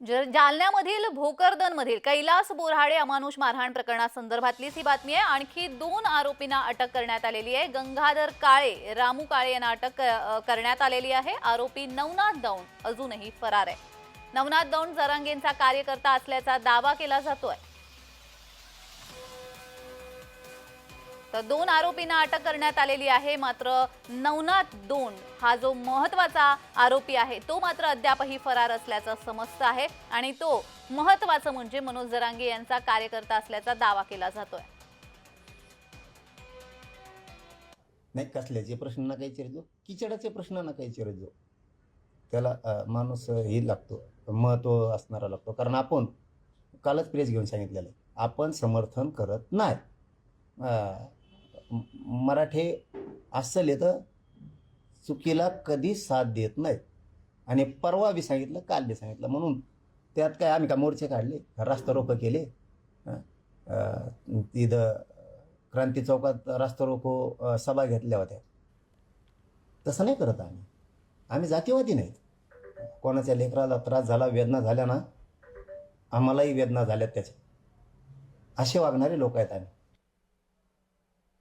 जालन्यामधील भोकरदनमधील कैलास बोरहाडे अमानुष मारहाण प्रकरणासंदर्भातलीच ही बातमी आहे. आणखी दोन आरोपींना अटक करण्यात आलेली आहे. गंगाधर काळे रामू काळे यांना अटक करण्यात आलेली आहे. आरोपी नवनाथ दौंड अजूनही फरार आहे. नवनाथ दौंड जरांगेंचा कार्यकर्ता असल्याचा दावा केला जातोय. तर दोन आरोपींना अटक करण्यात आलेली आहे. मात्र नवनाथ दोन हा जो महत्त्वाचा आरोपी आहे तो मात्र अद्यापही फरार असल्याचं समजतं आहे आणि तो महत्वाचं म्हणजे मनोज जरांगे यांचा कार्यकर्ता असल्याचा दावा केला जातोय. नाही कसल्याचे प्रश्न ना काही चिरजो किचडाचे प्रश्न ना काही चिरजो त्याला माणूस ही हे लागतो महत्त्व असणारा लागतो. कारण आपण कालच प्रेस घेऊन सांगितलेलं आहे आपण समर्थन करत नाही. मराठे अस्सल तर चुकीला कधी साथ देत नाहीत. आणि परवा बी सांगितलं काल बी सांगितलं. म्हणून त्यात काय आम्ही का मोर्चे काढले रास्ता रोको केले? तिथं क्रांती चौकात रास्ता रोको सभा घेतल्या होत्या. तसं नाही करत आम्ही. आम्ही जातीवादी नाहीत. कोणाच्या लेकराला त्रास झाला वेदना झाल्या ना आम्हालाही वेदना झाल्यात त्याच्या. असे वागणारे लोक आहेत आम्ही.